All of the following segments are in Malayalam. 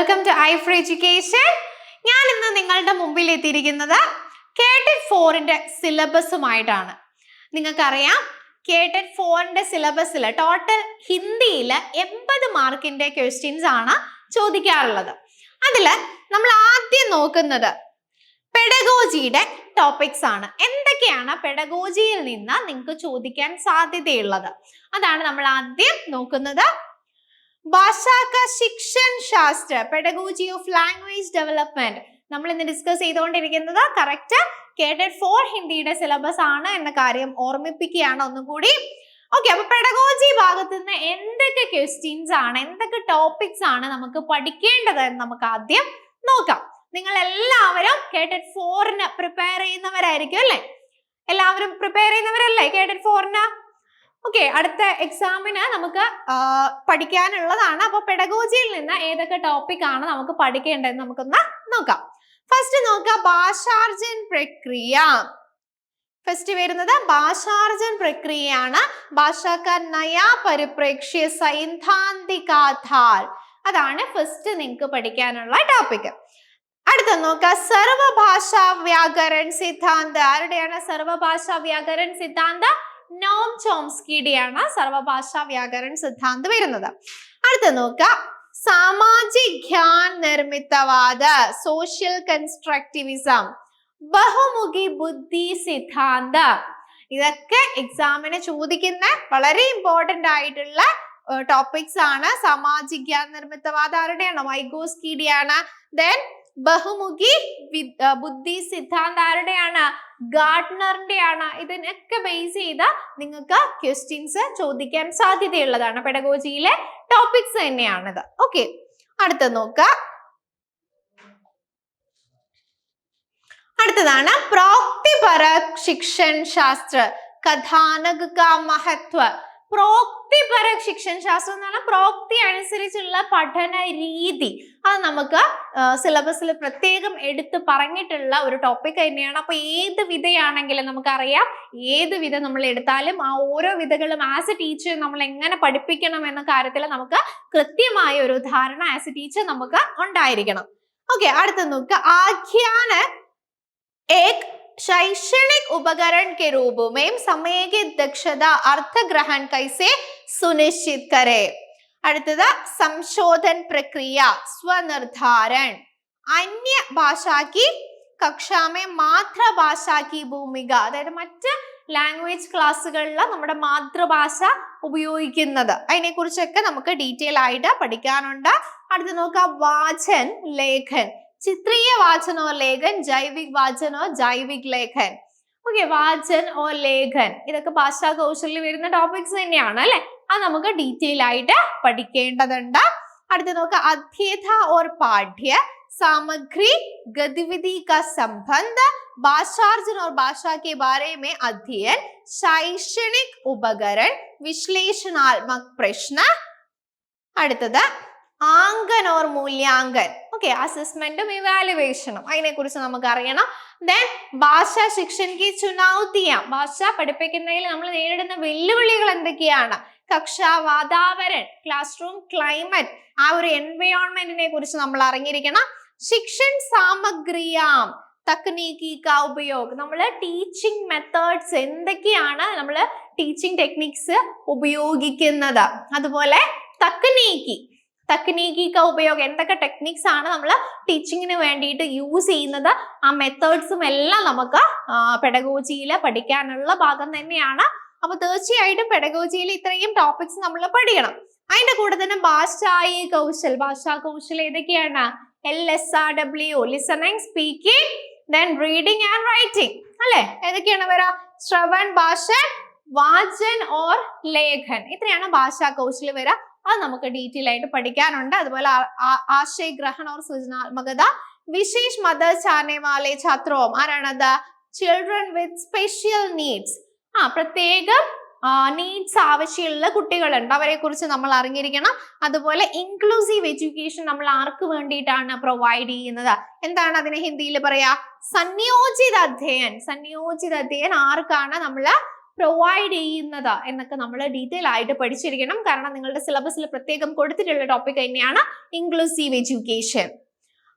Welcome to I free education ഞാൻ ഇന്ന് നിങ്ങളുടെ മുമ്പിൽ എത്തിയിരിക്കുന്നത് കേട്ടഡ് ഫോറിന്റെ സിലബസുമായിട്ടാണ്. നിങ്ങൾക്കറിയാം കേട്ടഡ് ഫോറിന്റെ സിലബസിൽ ടോട്ടൽ ഹിന്ദിയിൽ എൺപത് മാർക്കിന്റെ ക്വസ്റ്റ്യൻസ് ആണ് ചോദിക്കാറുള്ളത്. അതിൽ നമ്മൾ ആദ്യം നോക്കുന്നത് പെഡഗോജിയുടെ ടോപ്പിക്സ് ആണ്. എന്തൊക്കെയാണ് പെഡഗോജിയിൽ നിന്ന് നിങ്ങൾക്ക് ചോദിക്കാൻ സാധ്യതയുള്ളത്? അതാണ് നമ്മൾ ആദ്യം നോക്കുന്നത് ഭാഷാക ശിക്ഷൺ ശാസ്ത്ര പെഡഗോജി ഓഫ് ലാംഗ്വേജ് ഡെവലപ്മെന്റ് നമ്മൾ ഇന്ന് ഡിസ്കസ് ചെയ്തുകൊണ്ടിരിക്കുന്നത് കറക്റ്റ് കേട്ടഡ് ഫോർ ഹിന്ദിയുടെ സിലബസ് ആണ് എന്ന കാര്യം ഓർമ്മിപ്പിക്കുകയാണ് ഒന്നുകൂടി. ഓക്കെ അപ്പൊ പെഡഗോജി ഭാഗത്ത് നിന്ന് എന്തൊക്കെ ക്വസ്റ്റ്യൻസ് ആണ് എന്തൊക്കെ ടോപ്പിക്സ് ആണ് നമുക്ക് പഠിക്കേണ്ടത് എന്ന് നമുക്ക് ആദ്യം നോക്കാം. നിങ്ങൾ എല്ലാവരും കേട്ടഡ് ഫോറിന് പ്രിപ്പയർ ചെയ്യുന്നവരായിരിക്കും അല്ലേ? എല്ലാവരും പ്രിപ്പയർ ചെയ്യുന്നവരല്ലേ കേട്ടഡ് ഫോറിന് ഓക്കെ അടുത്ത എക്സാമിന് നമുക്ക് പഠിക്കാനുള്ളതാണ്. അപ്പൊ പെഡഗോജിയിൽ നിന്ന് ഏതൊക്കെ ടോപ്പിക് ആണ് നമുക്ക് പഠിക്കേണ്ടതെന്ന് നമുക്കൊന്ന് നോക്കാം. ഫസ്റ്റ് നോക്കാം ഭാഷാർജൻ പ്രക്രിയ. ഫസ്റ്റ് വരുന്നത് ഭാഷാർജൻ പ്രക്രിയയാണ്. ഭാഷാക്കാർ നയാ പരിപ്രേക്ഷ്യ സൈദ്ധാന്തികാഥാൽ അതാണ് ഫസ്റ്റ് നിങ്ങൾക്ക് പഠിക്കാനുള്ള ടോപ്പിക് അടുത്ത നോക്കാം സർവഭാഷാ വ്യാകരൺ സിദ്ധാന്ത. ആരുടെയാണ് സർവഭാഷാ വ്യാകരൺ സിദ്ധാന്ത? നോം ചോംസ്കിയുടെയാണ് സർവഭാഷാ വ്യാകരണ സിദ്ധാന്തം വരുന്നത്. അടുത്ത നോക്കാം. സാമാജിക് നിർമ്മിതവാദ സോഷ്യൽ കൺസ്ട്രക്ടിവിസം ബഹുമുഖി ബുദ്ധി സിദ്ധാന്ത. ഇതൊക്കെ എക്സാമിന് ചോദിക്കുന്ന വളരെ ഇമ്പോർട്ടന്റ് ആയിട്ടുള്ള ടോപ്പിക്സ് ആണ്. സാമാജിക് നിർമ്മിതവാദ ആരുടെയാണ്? വൈഗോസ്കിയുടെയാണ് ദെൻ ബഹുമുഖി ബുദ്ധി സിദ്ധാന്ത ആരുടെയാണ് ഗാർഡ്നറിന്റെയാണ് ഇതിനൊക്കെ ബേസ് ചെയ്ത് നിങ്ങൾക്ക് ക്വസ്റ്റ്യൻസ് ചോദിക്കാൻ സാധ്യതയുള്ളതാണ് പെഡഗോജിയിലെ ടോപ്പിക്സ് തന്നെയാണിത്. ഓക്കെ അടുത്ത നോക്ക. അടുത്തതാണ് പ്രോക്തിപര ശിക്ഷൻ ശാസ്ത്ര കഥാനക മഹത്വ. പ്രോക്തിപര ശിക്ഷണശാസ്ത്രം എന്ന് പറഞ്ഞാൽ പ്രോക്തി അനുസരിച്ചുള്ള പഠന രീതി. അത് നമുക്ക് സിലബസിൽ പ്രത്യേകം എടുത്ത് പറഞ്ഞിട്ടുള്ള ഒരു ടോപ്പിക് തന്നെയാണ്. അപ്പൊ ഏത് വിധയാണെങ്കിലും നമുക്കറിയാം. ഏത് വിധ നമ്മൾ എടുത്താലും ആ ഓരോ വിധകളും ആസ് എ ടീച്ചർ നമ്മൾ എങ്ങനെ പഠിപ്പിക്കണം എന്ന കാര്യത്തിൽ നമുക്ക് കൃത്യമായ ഒരു ധാരണ ആസ് എ ടീച്ചർ നമുക്ക് ഉണ്ടായിരിക്കണം. ഓക്കെ അടുത്ത നോക്കുക. ആഖ്യാന ഏക് शैक्षणिक उपकरण के रूप में समय की दक्षता अर्थ ग्रहण कैसे सुनिश्चित करे അടുത്തത് സംശോധൻ പ്രക്രിയ സ്വനിർധാരൺ അന്യ ഭാഷാക്കി കക്ഷാമേ മാതൃഭാഷാക്കി ഭൂമിക അതായത് മറ്റ് ലാംഗ്വേജ് ക്ലാസ്സുകളിൽ നമ്മുടെ മാതൃഭാഷ ഉപയോഗിക്കുന്നത് അതിനെ കുറിച്ചൊക്കെ നമുക്ക് ഡീറ്റെയിൽ ആയിട്ട് പഠിക്കാനുണ്ട് അടുത്ത് നോക്കാം വാചൻ ലേഖൻ ചിത്രീയ വാചൻ ഓർ ലേഖൻ ജൈവിക് വാചൻ ഓർ ജൈവിക് ലേഖൻ ഓക്കെ വാചൻ ഓർ ലേഖൻ ഇതൊക്കെ ഭാഷാ കൗശലിൽ വരുന്ന ടോപ്പിക്സ് തന്നെയാണ് അല്ലെ അത് നമുക്ക് ഡീറ്റെയിൽ ആയിട്ട് പഠിക്കേണ്ടതുണ്ട് അടുത്ത നോക്കാം അധ്യേത ഓർ പാഠ്യ सामग्री गतिविधि का संबंध भाषार्जन और भाषा के बारे में अध्ययन शैक्षणिक उपकरण विश्लेषणात्मक प्रश्न അടുത്തത് ആങ്കൻ ഓർ മൂല്യാങ്കൻ ഓക്കെ അസസ്മെന്റും ഇവാലുവേഷനും അതിനെ കുറിച്ച് നമുക്ക് അറിയണം ദെൻ ഭാഷ ശിക്ഷൻ കി ചുനൗതിയ. ഭാഷ പഠിപ്പിക്കുന്നതിൽ നമ്മൾ നേരിടുന്ന വെല്ലുവിളികൾ എന്തൊക്കെയാണ്? കക്ഷ വാതാവരൺ ക്ലാസ് റൂം ക്ലൈമറ്റ് ആ ഒരു എൻവയോൺമെന്റിനെ കുറിച്ച് നമ്മൾ അറിഞ്ഞിരിക്കണം. ശിക്ഷൻ സാമഗ്രിയാം. തക്നീക്കി ഉപയോഗം. നമ്മൾ ടീച്ചിങ് മെത്തേഡ്സ് എന്തൊക്കെയാണ് നമ്മൾ ടീച്ചിങ് ടെക്നിക്സ് ഉപയോഗിക്കുന്നത്? അതുപോലെ തക്നീക്കി തക്നീക്കി കാ ഉപയോഗം എന്തൊക്കെ ടെക്നിക്സ് ആണ് നമ്മൾ ടീച്ചിങ്ങിന് വേണ്ടിയിട്ട് യൂസ് ചെയ്യുന്നത്? ആ മെത്തേഡ്സും എല്ലാം നമുക്ക് പെഡഗോജിയിൽ പഠിക്കാനുള്ള ഭാഗം തന്നെയാണ്. അപ്പൊ തീർച്ചയായിട്ടും പെഡഗോജിയിൽ ഇത്രയും ടോപ്പിക്സ് നമ്മൾ പഠിക്കണം. അതിന്റെ കൂടെ തന്നെ ഭാഷായി കൗശൽ ഭാഷാ കൗശൽ ഏതൊക്കെയാണ്? L S R W listening speaking then reading and writing അല്ലെ? ഏതൊക്കെയാണ് വരാ? ശ്രവൺ ഭാഷൻ വാചൻ ഓർ ലേഖൻ. ഇത്രയാണ് ഭാഷാ കൗശൽ വരാ. അത് നമുക്ക് ഡീറ്റെയിൽ ആയിട്ട് പഠിക്കാനുണ്ട്. അതുപോലെ ആശയഗ്രഹണ ഓർ സൃജനാത്മകത വിശേഷ് മദർ ചാനേമാലെ ഛാത്രവും ഛാത്രോം ആരാണത് ചിൽഡ്രൻ വിത്ത് സ്പെഷ്യൽ നീഡ്സ് ആ പ്രത്യേക നീഡ്സ് ആവശ്യമുള്ള കുട്ടികളുണ്ട്. അവരെ കുറിച്ച് നമ്മൾ അറിഞ്ഞിരിക്കണം. അതുപോലെ ഇൻക്ലൂസീവ് എഡ്യൂക്കേഷൻ നമ്മൾ ആർക്ക് വേണ്ടിയിട്ടാണ് പ്രൊവൈഡ് ചെയ്യുന്നത്? എന്താണ് അതിനെ ഹിന്ദിയിൽ പറയാ? സംയോജിത അധ്യയൻ. സംയോജിത അധ്യയൻ ആർക്കാണ് നമ്മൾ പ്രൊവൈഡ് ചെയ്യുന്നത് എന്നൊക്കെ നമ്മൾ ഡീറ്റെയിൽ ആയിട്ട് പഠിച്ചിരിക്കണം. കാരണം നിങ്ങളുടെ സിലബസിൽ പ്രത്യേകം കൊടുത്തിട്ടുള്ള ടോപ്പിക് തന്നെയാണ് ഇൻക്ലൂസീവ് എഡ്യൂക്കേഷൻ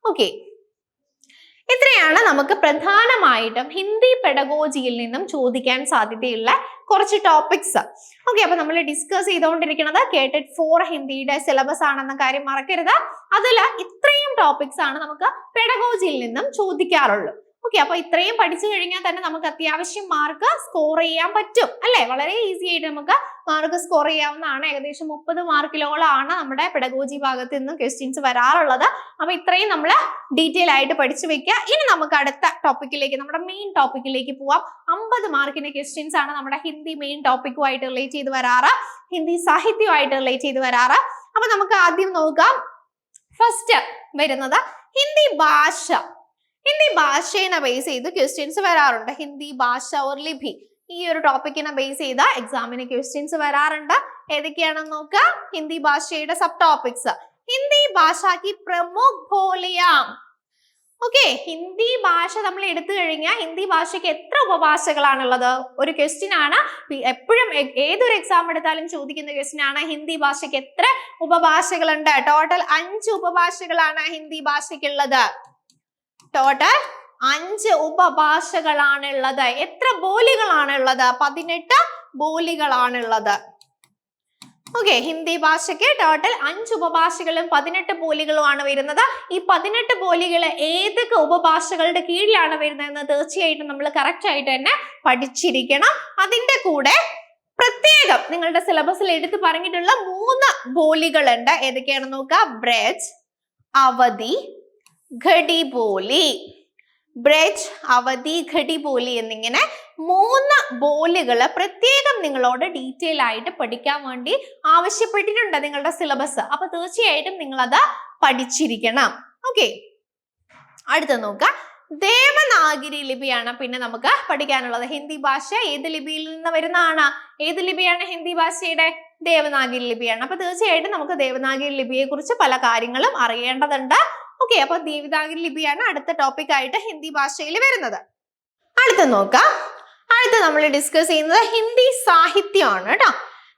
ഓക്കെ ഇത്രയാണ് നമുക്ക് പ്രധാനമായിട്ടും ഹിന്ദി പെഡഗോജിയിൽ നിന്നും ചോദിക്കാൻ സാധ്യതയുള്ള കുറച്ച് ടോപ്പിക്സ് ഓക്കെ അപ്പൊ നമ്മൾ ഡിസ്കസ് ചെയ്തുകൊണ്ടിരിക്കുന്നത് കേട്ടഡ് ഫോർ ഹിന്ദിയുടെ സിലബസ് ആണെന്ന കാര്യം മറക്കരുത്. അതിൽ ഇത്രയും ടോപ്പിക്സ് ആണ് നമുക്ക് പെഡഗോജിയിൽ നിന്നും ചോദിക്കാറുള്ളൂ ഓക്കെ അപ്പൊ ഇത്രയും പഠിച്ചു കഴിഞ്ഞാൽ തന്നെ നമുക്ക് അത്യാവശ്യം മാർക്ക് സ്കോർ ചെയ്യാൻ പറ്റും അല്ലെ? വളരെ ഈസി ആയിട്ട് നമുക്ക് മാർക്ക് സ്കോർ ചെയ്യാവുന്നതാണ്. ഏകദേശം മുപ്പത് മാർക്കിലോളാണ് നമ്മുടെ പെഡഗോജി ഭാഗത്ത് നിന്ന് ക്വസ്റ്റ്യൻസ് വരാറുള്ളത്. അപ്പൊ ഇത്രയും നമ്മൾ ഡീറ്റെയിൽ ആയിട്ട് പഠിച്ചു വെക്കുക. ഇനി നമുക്ക് അടുത്ത ടോപ്പിക്കിലേക്ക് നമ്മുടെ മെയിൻ ടോപ്പിക്കിലേക്ക് പോവാം. അമ്പത് മാർക്കിന്റെ ക്വസ്റ്റ്യൻസ് ആണ് നമ്മുടെ ഹിന്ദി മെയിൻ ടോപ്പിക്കുമായിട്ട് റിലേറ്റ് ചെയ്ത് വരാറ്. ഹിന്ദി സാഹിത്യമായിട്ട് റിലേറ്റ് ചെയ്ത് വരാറ്. അപ്പൊ നമുക്ക് ആദ്യം നോക്കാം. ഫസ്റ്റ് വരുന്നത് ഹിന്ദി ഭാഷ. ഹിന്ദി ഭാഷേനെ ബേസ് ചെയ്ത് ക്വസ്റ്റ്യൻസ് വരാറുണ്ട്. ഹിന്ദി ഭാഷ ഓർ ലിപി. ഈ ഒരു ടോപ്പിക്കിനെ ബേസ് ചെയ്ത എക്സാമിന് ക്വസ്റ്റ്യൻസ് വരാറുണ്ട്. ഏതൊക്കെയാണെന്ന് നോക്കുക ഹിന്ദി ഭാഷയുടെ സബ് ടോപ്പിക്സ് ഹിന്ദി ഭാഷക്ക് പ്രമുഖ് ബോലിയാം ഓക്കെ ഹിന്ദി ഭാഷ നമ്മൾ എടുത്തു കഴിഞ്ഞാൽ ഹിന്ദി ഭാഷയ്ക്ക് എത്ര ഉപഭാഷകളാണുള്ളത്? ഒരു ക്വസ്റ്റ്യൻ ആണ്. എപ്പോഴും ഏതൊരു എക്സാം എടുത്താലും ചോദിക്കുന്ന ക്വസ്റ്റ്യൻ ആണ്. ഹിന്ദി ഭാഷയ്ക്ക് എത്ര ഉപഭാഷകളുണ്ട്? ടോട്ടൽ അഞ്ച് ഉപഭാഷകളാണ് ഹിന്ദി ഭാഷയ്ക്കുള്ളത്. ടോട്ടൽ അഞ്ച് ഉപഭാഷകളാണുള്ളത്. എത്ര ബോലികളാണുള്ളത്? പതിനെട്ട് ബോലികളാണുള്ളത്. ഓക്കെ ഹിന്ദി ഭാഷയ്ക്ക് ടോട്ടൽ അഞ്ച് ഉപഭാഷകളും പതിനെട്ട് ബോലികളുമാണ് വരുന്നത്. ഈ പതിനെട്ട് ബോലികൾ ഏതൊക്കെ ഉപഭാഷകളുടെ കീഴിലാണ് വരുന്നതെന്ന് തീർച്ചയായിട്ടും നമ്മൾ കറക്റ്റ് ആയിട്ട് തന്നെ പഠിച്ചിരിക്കണം. അതിന്റെ കൂടെ പ്രത്യേകം നിങ്ങളുടെ സിലബസിൽ എടുത്തു പറഞ്ഞിട്ടുള്ള മൂന്ന് ബോലികളുണ്ട്. ഏതൊക്കെയാണെന്ന് നോക്കുക? ബ്രജ് അവധി ഘടി ബോലി ബ്രജ് അവധി ഘടി ബോലി എന്നിങ്ങനെ മൂന്ന് ബോലുകൾ പ്രത്യേകം നിങ്ങളോട് ഡീറ്റെയിൽ ആയിട്ട് പഠിക്കാൻ വേണ്ടി ആവശ്യപ്പെട്ടിട്ടുണ്ട് നിങ്ങളുടെ സിലബസ് അപ്പൊ തീർച്ചയായിട്ടും നിങ്ങൾ അത് പഠിച്ചിരിക്കണം. ഓക്കെ അടുത്ത നോക്കുക. ദേവനാഗിരി ലിപിയാണ് പിന്നെ നമുക്ക് പഠിക്കാനുള്ളത്. ഹിന്ദി ഭാഷ ഏത് ലിപിയിൽ നിന്ന് വരുന്നതാണ്? ഏത് ലിപിയാണ് ഹിന്ദി ഭാഷയുടെ? ദേവനാഗിരി ലിപിയാണ്. അപ്പൊ തീർച്ചയായിട്ടും നമുക്ക് ദേവനാഗിരി ലിപിയെ കുറിച്ച് പല കാര്യങ്ങളും അറിയേണ്ടതുണ്ട്. ഓക്കെ അപ്പൊ ദേവിതാഗ്രി ലിപിയാണ് അടുത്ത ടോപ്പിക് ആയിട്ട് ഹിന്ദി ഭാഷയിൽ വരുന്നത്. അടുത്ത നോക്കാം. അടുത്ത നമ്മൾ ഡിസ്കസ് ചെയ്യുന്നത് ഹിന്ദി സാഹിത്യമാണ് കേട്ടോ.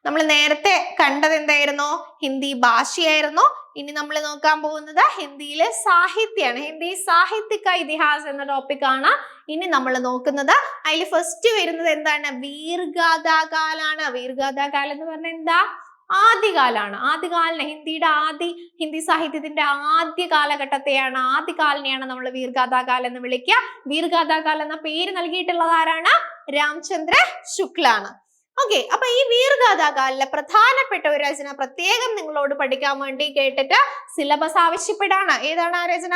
നമ്മൾ നേരത്തെ കണ്ടത് എന്തായിരുന്നു? ഹിന്ദി ഭാഷയായിരുന്നു. ഇനി നമ്മൾ നോക്കാൻ പോകുന്നത് ഹിന്ദിയിലെ സാഹിത്യമാണ്. ഹിന്ദി സാഹിത്യക ഇതിഹാസ് എന്ന ടോപ്പിക് ആണ്. ഇനി നമ്മൾ നോക്കുന്നത് അതിൽ ഫസ്റ്റ് വരുന്നത് എന്താണ്? വീർഗാഥാകാലാണ് വീർഗാഥാകാലം എന്ന് പറഞ്ഞാൽ എന്താ? ആദ്യകാലാണ്. ആദ്യകാലിന് ഹിന്ദിയുടെ ആദ്യ ഹിന്ദി സാഹിത്യത്തിന്റെ ആദ്യ കാലഘട്ടത്തെയാണ് ആദ്യകാലിനെയാണ് നമ്മൾ വീർഗാഥാകാൽ എന്ന് വിളിക്കുക വീർഗാഥാകാൽ എന്ന പേര് നൽകിയിട്ടുള്ളത് ആരാണ്? രാംചന്ദ്ര ശുക്ലാണ്. ഓക്കെ അപ്പൊ ഈ വീർഗാഥാകാലിലെ പ്രധാനപ്പെട്ട ഒരു രചന പ്രത്യേകം നിങ്ങളോട് പഠിക്കാൻ വേണ്ടി കേട്ടിട്ട് സിലബസ് ആവശ്യപ്പെടാണ്. ഏതാണ് ആ രചന?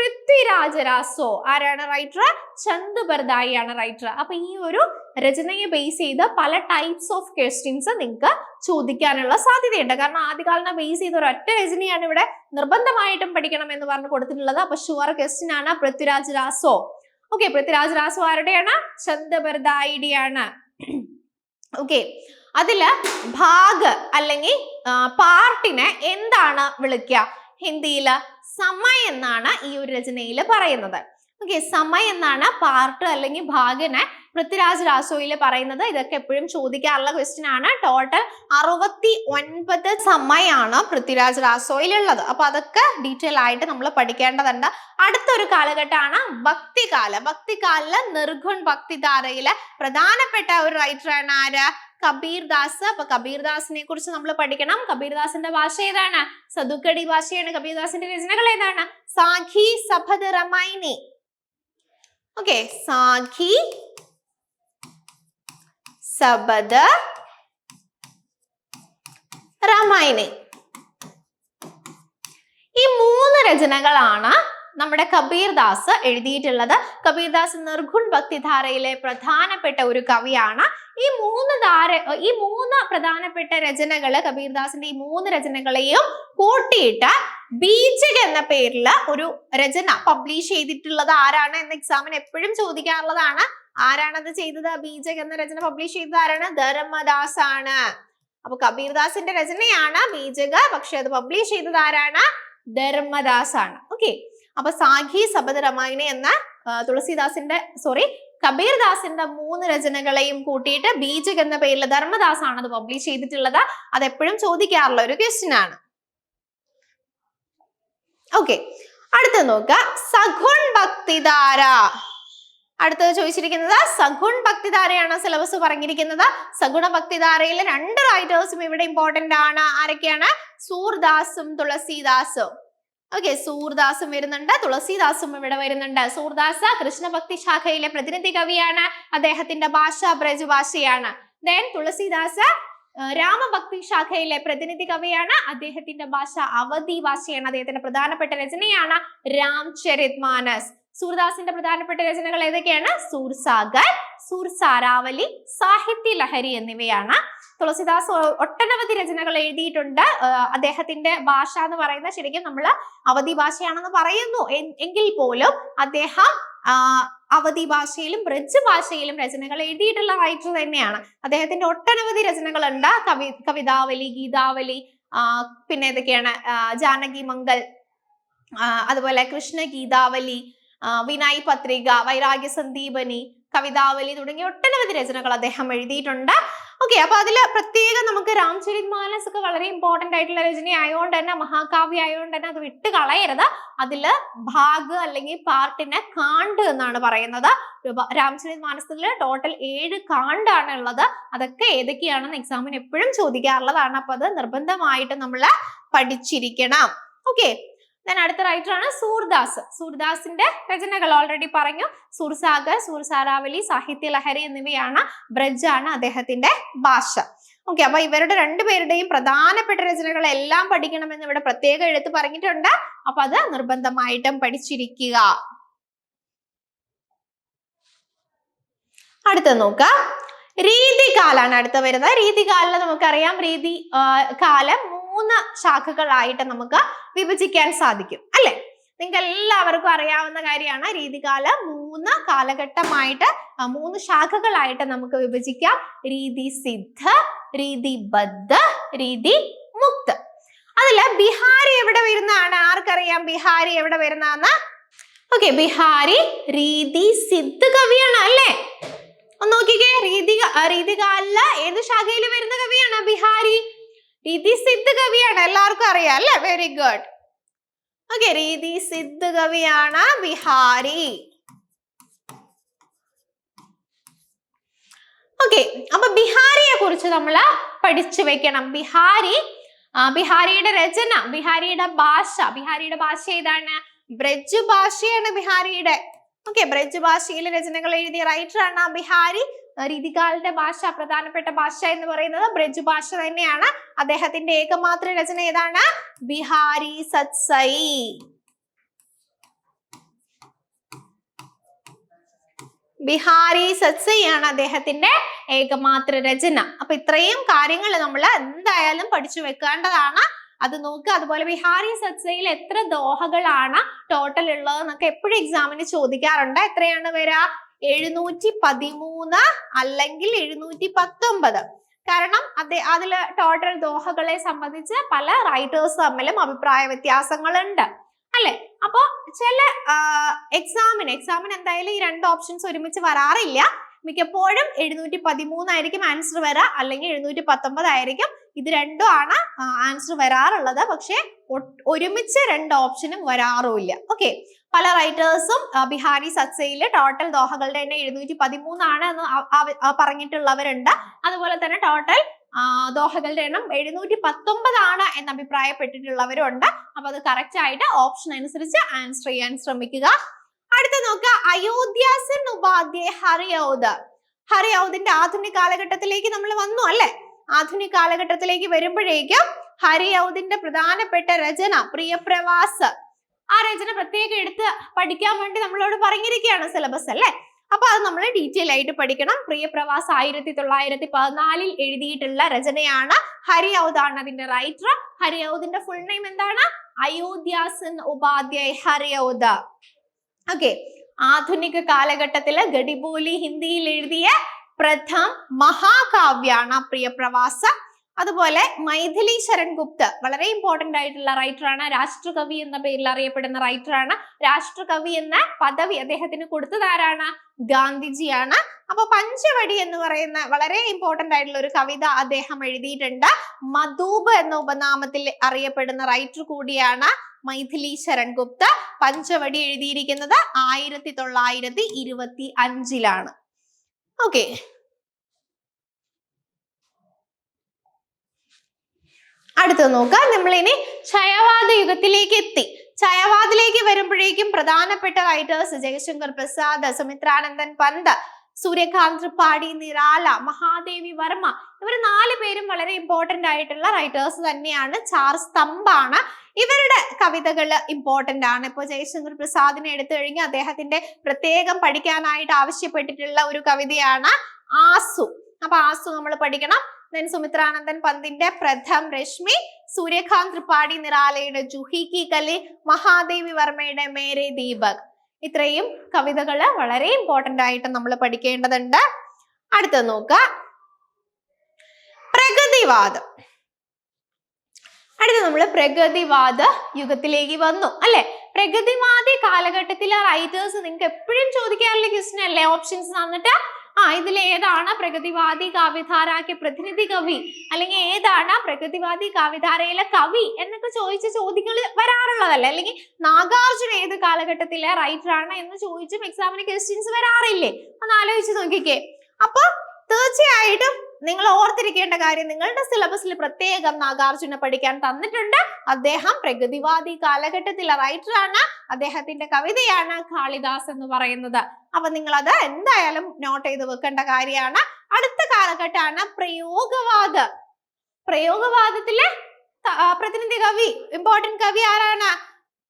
പൃഥ്വിരാജ രാസോ ആരാണ് റൈറ്റർ ചന്ദ് ബർദായി ആണ് റൈറ്റർ അപ്പൊ ഈ ഒരു രചനയെ ബേസ് ചെയ്ത് പല ടൈപ്സ് ഓഫ് ക്വസ്റ്റ്യൻസ് നിങ്ങൾക്ക് ചോദിക്കാനുള്ള സാധ്യതയുണ്ട്. കാരണം ആദ്യകാലം ബേസ് ചെയ്ത ഒരു ഒരൊറ്റ രചനയാണ് ഇവിടെ നിർബന്ധമായിട്ടും പഠിക്കണം എന്ന് പറഞ്ഞ് കൊടുത്തിട്ടുള്ളത്. അപ്പൊ ഷുവർ ക്വസ്റ്റ്യൻ ആണ് പൃഥ്വിരാജ് രാസോ ഓക്കെ പൃഥ്വിരാജ് രാസോ ആരുടെയാണ്? ചന്ദ് ബർദായിയുടെയാണ്. ഓക്കെ അതിൽ ഭാഗ് അല്ലെങ്കിൽ പാർട്ടിനെ എന്താണ് വിളിക്കുക? ഹിന്ദിയിൽ സമയ എന്നാണ് ഈ ഒരു രചനയിൽ പറയുന്നത്. ഓക്കെ സമയ എന്നാണ്? പാർട്ട് അല്ലെങ്കിൽ ഭാഗനെ പൃഥ്വിരാജ് രാസോയിൽ പറയുന്നത്. ഇതൊക്കെ എപ്പോഴും ചോദിക്കാറുള്ള ക്വസ്റ്റ്യൻ ആണ്. ടോട്ടൽ അറുപത്തി ഒൻപത് സമയമാണ് പൃഥ്വിരാജ് രാസോയിലുള്ളത്. അപ്പൊ അതൊക്കെ ഡീറ്റെയിൽ ആയിട്ട് നമ്മൾ പഠിക്കേണ്ടതുണ്ട്. അടുത്തൊരു കാലഘട്ടമാണ് ഭക്തികാല. ഭക്തികാലിൽ നിർഗുൺ ഭക്തിധാരയിലെ പ്രധാനപ്പെട്ട ഒരു റൈറ്ററാണ് ആര്? കബീർ ദാസ് അപ്പൊ കബീർ ദാസിനെ കുറിച്ച് നമ്മൾ പഠിക്കണം. കബീർ ദാസിന്റെ ഭാഷ ഏതാണ്? സദുക്കടി ഭാഷയാണ്. കബീർ ദാസിന്റെ രചനകൾ ഏതാണ്? സാഖി സഭദ് റമൈനി. ഓക്കെ സാഖി സബദ രാമായണി ഈ മൂന്ന് രചനകളാണ് നമ്മുടെ കബീർ ദാസ് എഴുതിയിട്ടുള്ളത്. കബീർ ദാസ് നിർഗുൺ ഭക്തിധാരയിലെ പ്രധാനപ്പെട്ട ഒരു കവിയാണ്. ഈ മൂന്ന് ധാര ഈ മൂന്ന് പ്രധാനപ്പെട്ട രചനകൾ കബീർദാസിന്റെ ഈ മൂന്ന് രചനകളെയും കൂട്ടിയിട്ട് ബീജക എന്ന പേരിൽ ഒരു രചന പബ്ലിഷ് ചെയ്തിട്ടുള്ളത് ആരാണ് എന്ന എക്സാമിന് എപ്പോഴും ചോദിക്കാറുള്ളതാണ്. ആരാണത് ചെയ്തത്? ബീജക് എന്ന രചന പബ്ലിഷ് ചെയ്തത് ആരാണ്? ധർമ്മദാസ് ആണ് അപ്പൊ കബീർദാസിന്റെ രചനയാണ് ബീജക പക്ഷെ അത് പബ്ലിഷ് ചെയ്തത് ആരാണ്? ധർമ്മദാസ് ആണ് ഓക്കെ അപ്പൊ സാഖി സബദ് രമായണി എന്ന തുളസിദാസിന്റെ സോറി കബീർദാസിന്റെ മൂന്ന് രചനകളെയും കൂട്ടിയിട്ട് ബീജക് എന്ന പേരിൽ ധർമ്മദാസ് ആണ് അത് പബ്ലിഷ് ചെയ്തിട്ടുള്ളത്. അത് എപ്പോഴും ചോദിക്കാറുള്ള ഒരു ക്വസ്റ്റ്യൻ ആണ്. ഓക്കെ അടുത്ത നോക്കുക. സഗുൺ ഭക്തിധാര. അടുത്തത് ചോദിച്ചിരിക്കുന്നത് സഗുൺ ഭക്തിധാരയാണ് സിലബസ് പറഞ്ഞിരിക്കുന്നത്. സഗുണ ഭക്തിധാരയിലെ രണ്ട് റൈറ്റേഴ്സും ഇവിടെ ഇമ്പോർട്ടന്റ് ആണ്. ആരൊക്കെയാണ്? സൂർദാസും തുളസീദാസും. ഓക്കെ സൂർദാസും വരുന്നുണ്ട് തുളസിദാസും ഇവിടെ വരുന്നുണ്ട്. സൂർദാസ് കൃഷ്ണഭക്തി ശാഖയിലെ പ്രതിനിധി കവിയാണ്. അദ്ദേഹത്തിന്റെ ഭാഷ ബ്രജ് ഭാഷയാണ് ദെൻ തുളസിദാസ് രാമഭക്തി ശാഖയിലെ പ്രതിനിധി കവിയാണ്. അദ്ദേഹത്തിന്റെ ഭാഷ അവധി ഭാഷയാണ്. അദ്ദേഹത്തിന്റെ പ്രധാനപ്പെട്ട രചനയാണ് രാംചരിത് മാനസ് സൂർദാസിന്റെ പ്രധാനപ്പെട്ട രചനകൾ ഏതൊക്കെയാണ്? സൂർസാഗർ സൂർസാരാവലി സാഹിത്യ ലഹരി എന്നിവയാണ്. തുളസിദാസ് ഒട്ടനവധി രചനകൾ എഴുതിയിട്ടുണ്ട്. അദ്ദേഹത്തിന്റെ ഭാഷ എന്ന് പറയുന്നത് ശരിക്കും നമ്മൾ അവധി ഭാഷയാണെന്ന് പറയുന്നു. എങ്കിൽ പോലും അദ്ദേഹം അവധി ഭാഷയിലും ബ്രജ് ഭാഷയിലും രചനകൾ എഴുതിയിട്ടുള്ള റൈറ്റർ തന്നെയാണ്. അദ്ദേഹത്തിന്റെ ഒട്ടനവധി രചനകളുണ്ട്. കവി കവിതാവലി ഗീതാവലി പിന്നെ ഏതൊക്കെയാണ്? ജാനകി മംഗൽ അതുപോലെ കൃഷ്ണ ഗീതാവലി വിനായ് പത്രിക വൈരാഗ്യ സന്ദീപനി കവിതാവലി തുടങ്ങിയ ഒട്ടനവധി രചനകൾ അദ്ദേഹം എഴുതിയിട്ടുണ്ട്. ഓക്കെ അപ്പൊ അതിൽ പ്രത്യേകം നമുക്ക് രാംചരിത് മാനസ് ഒക്കെ വളരെ ഇമ്പോർട്ടന്റ് ആയിട്ടുള്ള രചന ആയതുകൊണ്ട് തന്നെ മഹാകാവ്യ ആയതുകൊണ്ട് തന്നെ അത് വിട്ട് കളയരുത്. അതിൽ ഭാഗ് അല്ലെങ്കിൽ പാർട്ടിനെ കാണ്ട് എന്നാണ് പറയുന്നത്. രാംചരിത് മാനസത്തിൽ ടോട്ടൽ ഏഴ് കാണ്ടാണ് ഉള്ളത്. അതൊക്കെ ഏതൊക്കെയാണെന്ന് എക്സാമിന് എപ്പോഴും ചോദിക്കാറുള്ളതാണ്. അപ്പൊ അത് നിർബന്ധമായിട്ട് നമ്മൾ പഠിച്ചിരിക്കണം. ഓക്കെ ദെൻ അടുത്ത റൈറ്റർ ആണ് സൂർദാസ്. സൂർദാസിന്റെ രചനകൾ ഓൾറെഡി പറഞ്ഞു. സൂർസാഗർ സൂർസാരാവലി സാഹിത്യ ലഹരി എന്നിവയാണ് ബ്രജാണ് അദ്ദേഹത്തിന്റെ ഭാഷ. ഓക്കെ അപ്പൊ ഇവരുടെ രണ്ടുപേരുടെയും പ്രധാനപ്പെട്ട രചനകൾ എല്ലാം പഠിക്കണമെന്ന് ഇവിടെ പ്രത്യേകം എടുത്ത് പറഞ്ഞിട്ടുണ്ട്. അപ്പൊ അത് നിർബന്ധമായിട്ടും പഠിച്ചിരിക്കുക. അടുത്ത നോക്ക. രീതികാലാണ് അടുത്ത വരുന്നത്. രീതികാലിൽ നമുക്കറിയാം. രീതി കാലം മൂന്ന് ശാഖകളായിട്ട് നമുക്ക് വിഭജിക്കാൻ സാധിക്കും അല്ലെ? നിങ്ങൾക്ക് എല്ലാവർക്കും അറിയാവുന്ന കാര്യമാണ് രീതികാല മൂന്ന് കാലഘട്ടമായിട്ട് മൂന്ന് ശാഖകളായിട്ട് നമുക്ക് വിഭജിക്കാം. രീതി സിദ്ധ രീതി ബദ്ധ രീതി മുക്ത്. അതിൽ ബിഹാരി എവിടെ വരുന്നതാണ്? ആർക്കറിയാം ബിഹാരി എവിടെ വരുന്നതെന്ന്? ഓക്കെ ബിഹാരി രീതി സിദ്ധ കവിയാണ് അല്ലേ? ഒന്ന് നോക്കിക്കേ രീതി രീതികാലിൽ ഏത് ശാഖയിൽ വരുന്ന കവിയാണ് ബിഹാരി? രീതി സിദ്ധ കവിയാണ് എല്ലാവർക്കും അറിയാം അല്ലെ? വെരി ഗുഡ് ഓക്കെ രീതി സിദ്ധ കവിയാണ് ബിഹാരി ഓക്കെ അപ്പൊ ബിഹാരിയെ കുറിച്ച് നമ്മൾ പഠിച്ചു വെക്കണം. ബിഹാരി ബിഹാരിയുടെ രചന ബിഹാരിയുടെ ഭാഷ. ബിഹാരിയുടെ ഭാഷ ഏതാണ്? ബ്രജ് ഭാഷയാണ് ബിഹാരിയുടെ ഓക്കെ ബ്രജ് ഭാഷയിലെ രചനകൾ എഴുതിയ റൈറ്റർ ആണ് ബിഹാരി രീതികാലിന്റെ ഭാഷ പ്രധാനപ്പെട്ട ഭാഷ എന്ന് പറയുന്നത് ബ്രജ് ഭാഷ തന്നെയാണ്. അദ്ദേഹത്തിന്റെ ഏകമാത്ര രചന ഏതാണ്? ബിഹാരി സത്സൈ. ബിഹാരി ആണ് അദ്ദേഹത്തിന്റെ ഏകമാത്ര രചന. അപ്പൊ ഇത്രയും കാര്യങ്ങൾ നമ്മൾ എന്തായാലും പഠിച്ചു വെക്കേണ്ടതാണ്. അത് നോക്കുക അതുപോലെ ബിഹാരി സത്സയിൽ എത്ര ദോഹകളാണ് ടോട്ടൽ ഉള്ളത് എന്നൊക്കെ എപ്പോഴും എക്സാമിന് ചോദിക്കാറുണ്ട്. എത്രയാണ് വരിക എഴുന്നൂറ്റി പതിമൂന്ന് അല്ലെങ്കിൽ എഴുന്നൂറ്റി പത്തൊമ്പത് കാരണം അതെ അതിൽ ടോട്ടൽ ദോഹകളെ സംബന്ധിച്ച് പല റൈറ്റേഴ്സ് തമ്മിലും അഭിപ്രായ വ്യത്യാസങ്ങളുണ്ട്. അല്ലെ? അപ്പോ ചില എക്സാമിന് എക്സാമിന് എന്തായാലും ഈ രണ്ട് ഓപ്ഷൻസ് ഒരുമിച്ച് വരാറില്ല. മിക്കപ്പോഴും എഴുന്നൂറ്റി പതിമൂന്നായിരിക്കും ആൻസർ വരാ അല്ലെങ്കിൽ എഴുന്നൂറ്റി പത്തൊമ്പത് ആയിരിക്കും. ഇത് രണ്ടും ആണ് ആൻസർ വരാറുള്ളത്. പക്ഷെ ഒരുമിച്ച് രണ്ട് ഓപ്ഷനും വരാറുമില്ല. ഓക്കെ പല റൈറ്റേഴ്സും ബിഹാരി സത്സയിൽ ടോട്ടൽ ദോഹകളുടെ എണ്ണം എഴുന്നൂറ്റി പതിമൂന്നാണ് എന്ന് പറഞ്ഞിട്ടുള്ളവരുണ്ട്. അതുപോലെ തന്നെ ടോട്ടൽ ദോഹകളുടെ എണ്ണം എഴുന്നൂറ്റി പത്തൊമ്പതാണ് എന്ന് അഭിപ്രായപ്പെട്ടിട്ടുള്ളവരും ഉണ്ട് അപ്പൊ അത് കറക്റ്റ് ആയിട്ട് ഓപ്ഷൻ അനുസരിച്ച് ആൻസർ ചെയ്യാൻ ശ്രമിക്കുക. അടുത്ത നോക്കുക. അയോധ്യാസൻ ഉപാധ്യായ ഹറിയൗദ് ഹറിയൗദിന്റെ ആധുനിക കാലഘട്ടത്തിലേക്ക് നമ്മൾ വന്നു അല്ലെ? ആധുനിക കാലഘട്ടത്തിലേക്ക് വരുമ്പോഴേക്കും ഹരിയൗദിന്റെ പ്രധാനപ്പെട്ട രചന പ്രിയപ്രവാസ്. ആ രചന പ്രത്യേകം എടുത്ത് പഠിക്കാൻ വേണ്ടി നമ്മളോട് പറഞ്ഞിരിക്കുകയാണ് സിലബസ് അല്ലേ? അപ്പൊ അത് നമ്മൾ ഡീറ്റെയിൽ ആയിട്ട് പഠിക്കണം. പ്രിയപ്രവാസ് ആയിരത്തി തൊള്ളായിരത്തി പതിനാലിൽ എഴുതിയിട്ടുള്ള രചനയാണ് ഹരിയൗദാണ് അതിന്റെ റൈറ്റർ ഹരിയൗദിന്റെ ഫുൾ നെയിം എന്താണ്? അയോധ്യാസൻ ഉപാധ്യായ ഹരിയൗദ് ഓക്കെ ആധുനിക കാലഘട്ടത്തിൽ ഗഡിബോലി ഹിന്ദിയിൽ എഴുതിയ പ്രഥം മഹാകാവ്യാണ് പ്രിയപ്രവാസ. അതുപോലെ മൈഥിലി ശരൺ ഗുപ്ത വളരെ ഇമ്പോർട്ടന്റ് ആയിട്ടുള്ള റൈറ്ററാണ് രാഷ്ട്രകവി എന്ന പേരിൽ അറിയപ്പെടുന്ന റൈറ്ററാണ് രാഷ്ട്രകവി എന്ന പദവി അദ്ദേഹത്തിന് കൊടുത്തതാരാണ് ഗാന്ധിജിയാണ്. അപ്പൊ പഞ്ചവടി എന്ന് പറയുന്ന വളരെ ഇമ്പോർട്ടന്റ് ആയിട്ടുള്ള ഒരു കവിത അദ്ദേഹം എഴുതിയിട്ടുണ്ട്. മധൂബ് എന്ന ഉപനാമത്തിൽ അറിയപ്പെടുന്ന റൈറ്റർ കൂടിയാണ് മൈഥിലി ശരൺ ഗുപ്ത പഞ്ചവടി എഴുതിയിരിക്കുന്നത് ആയിരത്തി തൊള്ളായിരത്തി ഇരുപത്തി അഞ്ചിലാണ് ഓക്കെ അടുത്തത് നോക്കാം നമ്മളിനി ക്ഷയവാദ യുഗത്തിലേക്ക് എത്തി ക്ഷയവാദിലേക്ക് വരുമ്പോഴേക്കും റൈറ്റേഴ്സ് ജയശങ്കർ പ്രസാദ് സുമിത്രാനന്ദൻ പന്ത് സൂര്യകാന്ത് ത്രിപാഠി നിരാല മഹാദേവി വർമ്മ ഇവർ നാല് പേരും വളരെ ഇമ്പോർട്ടന്റ് ആയിട്ടുള്ള റൈറ്റേഴ്സ് തന്നെയാണ്. ചാർ സ്തംഭാണ് ഇവരുടെ കവിതകൾ ഇമ്പോർട്ടന്റ് ആണ്. ഇപ്പോൾ ജയശങ്കർ പ്രസാദിനെ എടുത്തു കഴിഞ്ഞാൽ അദ്ദേഹത്തിന്റെ പ്രത്യേകം പഠിക്കാനായിട്ട് ആവശ്യപ്പെട്ടിട്ടുള്ള ഒരു കവിതയാണ് ആസു. അപ്പൊ ആസു നമ്മൾ പഠിക്കണം. ദെൻ സുമിത്രാനന്ദൻ പന്തിന്റെ പ്രഥം രശ്മി സൂര്യകാന്ത് ത്രിപാഠി നിറാലയുടെ ജുഹി കി കലി മഹാദേവി വർമ്മയുടെ മേരെ ദീപക്. ഇത്രയും കവിതകൾ വളരെ ഇമ്പോർട്ടന്റ് ആയിട്ട് നമ്മൾ പഠിക്കേണ്ടതുണ്ട്. അടുത്തത് നോക്ക. പ്രഗതിവാദം അടുത്ത നമ്മൾ പ്രഗതിവാദ യുഗത്തിലേക്ക് വന്നു അല്ലെ? പ്രഗതിവാദി കാലഘട്ടത്തിലെ റൈറ്റേഴ്സ് നിങ്ങൾക്ക് എപ്പോഴും ചോദിക്കാറുള്ള ക്വസ്റ്റ്യൻ അല്ലേ? ഓപ്ഷൻസ് തന്നിട്ട് ആ ഇതിൽ ഏതാണ് പ്രകൃതിവാദി കാവ്യധാരയ്ക്ക് പ്രതിനിധി കവി? അല്ലെങ്കിൽ ഏതാണ് പ്രകൃതിവാദി കാവ്യധാരയിലെ കവി എന്നൊക്കെ ചോദിച്ച ചോദ്യങ്ങൾ വരാറുള്ളതല്ല? അല്ലെങ്കിൽ നാഗാർജുന ഏത് കാലഘട്ടത്തിലെ റൈറ്റർ ആണ് എന്ന് ചോദിച്ചും എക്സാമിന് ക്വസ്റ്റ്യൻസ് വരാറില്ലേ? ഒന്ന് ആലോചിച്ച് നോക്കിക്കേ. അപ്പൊ തീർച്ചയായിട്ടും നിങ്ങൾ ഓർത്തിരിക്കേണ്ട കാര്യം നിങ്ങളുടെ സിലബസിൽ പ്രത്യേകം നാഗാർജുന പഠിക്കാൻ തന്നിട്ടുണ്ട്. അദ്ദേഹം പ്രഗതിവാദി കാലഘട്ടത്തിലെ റൈറ്റർ ആണ്. അദ്ദേഹത്തിന്റെ കവിതയാണ് കാളിദാസ് എന്ന് പറയുന്നത്. അപ്പൊ നിങ്ങൾ അത് എന്തായാലും നോട്ട് ചെയ്ത് വെക്കേണ്ട കാര്യമാണ്. അടുത്ത കാലഘട്ടമാണ് പ്രയോഗവാദ. പ്രയോഗവാദത്തിലെ പ്രതിനിധി കവി ഇമ്പോർട്ടന്റ് കവി ആരാണ്?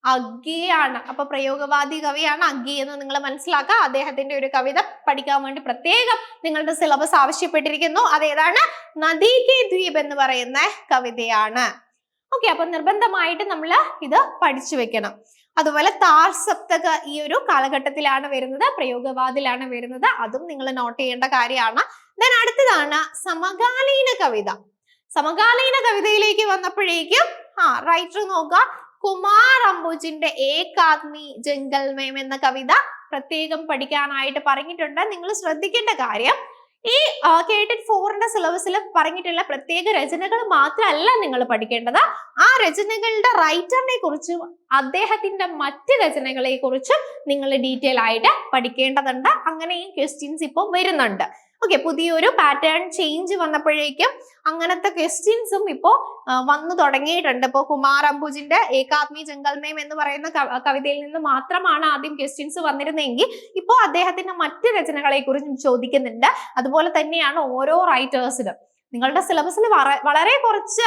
അഗ്ഗിയാണ് അപ്പൊ പ്രയോഗവാദി കവിയാണ് അഗ്ഗി എന്ന് നിങ്ങൾ മനസ്സിലാക്കുക. അദ്ദേഹത്തിന്റെ ഒരു കവിത പഠിക്കാൻ വേണ്ടി പ്രത്യേകം നിങ്ങളുടെ സിലബസ് ആവശ്യപ്പെട്ടിരിക്കുന്നു. അതേതാണ് നദീ കെ ദ്വീപ് എന്ന് പറയുന്ന കവിതയാണ്. ഓക്കെ അപ്പൊ നിർബന്ധമായിട്ട് നമ്മൾ ഇത് പഠിച്ചു വെക്കണം. അതുപോലെ താർ സപ്തക ഈ ഒരു കാലഘട്ടത്തിലാണ് വരുന്നത് പ്രയോഗവാദിലാണ് വരുന്നത്. അതും നിങ്ങൾ നോട്ട് ചെയ്യേണ്ട കാര്യമാണ്. ദെൻ അടുത്തതാണ് സമകാലീന കവിത. സമകാലീന കവിതയിലേക്ക് വന്നപ്പോഴേക്കും ആ റൈറ്റർ നോക്കുക. കുമാർ അംബുജിന്റെ ഏകാഗ്നി ജംഗൽമയം ജംഗൽ എന്ന കവിത പ്രത്യേകം പഠിക്കാനായിട്ട് പറഞ്ഞിട്ടുണ്ട്. നിങ്ങൾ ശ്രദ്ധിക്കേണ്ട കാര്യം ഈ കേട്ടഡ് ഫോറിന്റെ സിലബസിൽ പറഞ്ഞിട്ടുള്ള പ്രത്യേക രചനകൾ മാത്രമല്ല നിങ്ങൾ പഠിക്കേണ്ടത്. ആ രചനകളുടെ റൈറ്ററിനെ കുറിച്ചും അദ്ദേഹത്തിന്റെ മറ്റ് രചനകളെ കുറിച്ചും നിങ്ങൾ ഡീറ്റെയിൽ ആയിട്ട് പഠിക്കേണ്ടതുണ്ട്. അങ്ങനെയും ക്വസ്റ്റ്യൻസ് ഇപ്പോൾ വരുന്നുണ്ട്. ഓക്കെ പുതിയൊരു പാറ്റേൺ ചേഞ്ച് വന്നപ്പോഴേക്കും അങ്ങനത്തെ ക്വസ്റ്റ്യൻസും ഇപ്പോൾ വന്നു തുടങ്ങിയിട്ടുണ്ട്. ഇപ്പോൾ കുമാർ അംബുജിന്റെ ഏകാത്മി ജംഗൽമേം എന്ന് പറയുന്ന കവിതയിൽ നിന്ന് മാത്രമാണ് ആദ്യം ക്വസ്റ്റ്യൻസ് വന്നിരുന്നെങ്കിൽ ഇപ്പോൾ അദ്ദേഹത്തിന്റെ മറ്റ് രചനകളെ കുറിച്ചും ചോദിക്കുന്നുണ്ട്. അതുപോലെ തന്നെയാണ് ഓരോ റൈറ്റേഴ്സിനും നിങ്ങളുടെ സിലബസിൽ വളരെ കുറച്ച്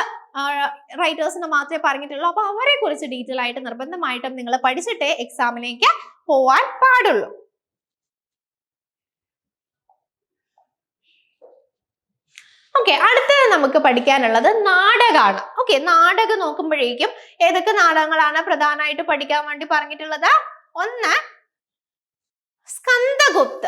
റൈറ്റേഴ്സിനെ മാത്രമേ പറഞ്ഞിട്ടുള്ളൂ. അപ്പൊ അവരെ കുറിച്ച് ഡീറ്റെയിൽ ആയിട്ട് നിർബന്ധമായിട്ടും നിങ്ങൾ പഠിച്ചിട്ടേ എക്സാമിലേക്ക് പോവാൻ പാടുള്ളൂ. ഓക്കെ അടുത്തത് നമുക്ക് പഠിക്കാനുള്ളത് നാടകമാണ് ഓക്കെ നാടകം നോക്കുമ്പോഴേക്കും ഏതൊക്കെ നാടകങ്ങളാണ് പ്രധാനമായിട്ട് പഠിക്കാൻ വേണ്ടി പറഞ്ഞിട്ടുള്ളത്? ഒന്ന് സ്കന്ദഗുപ്ത.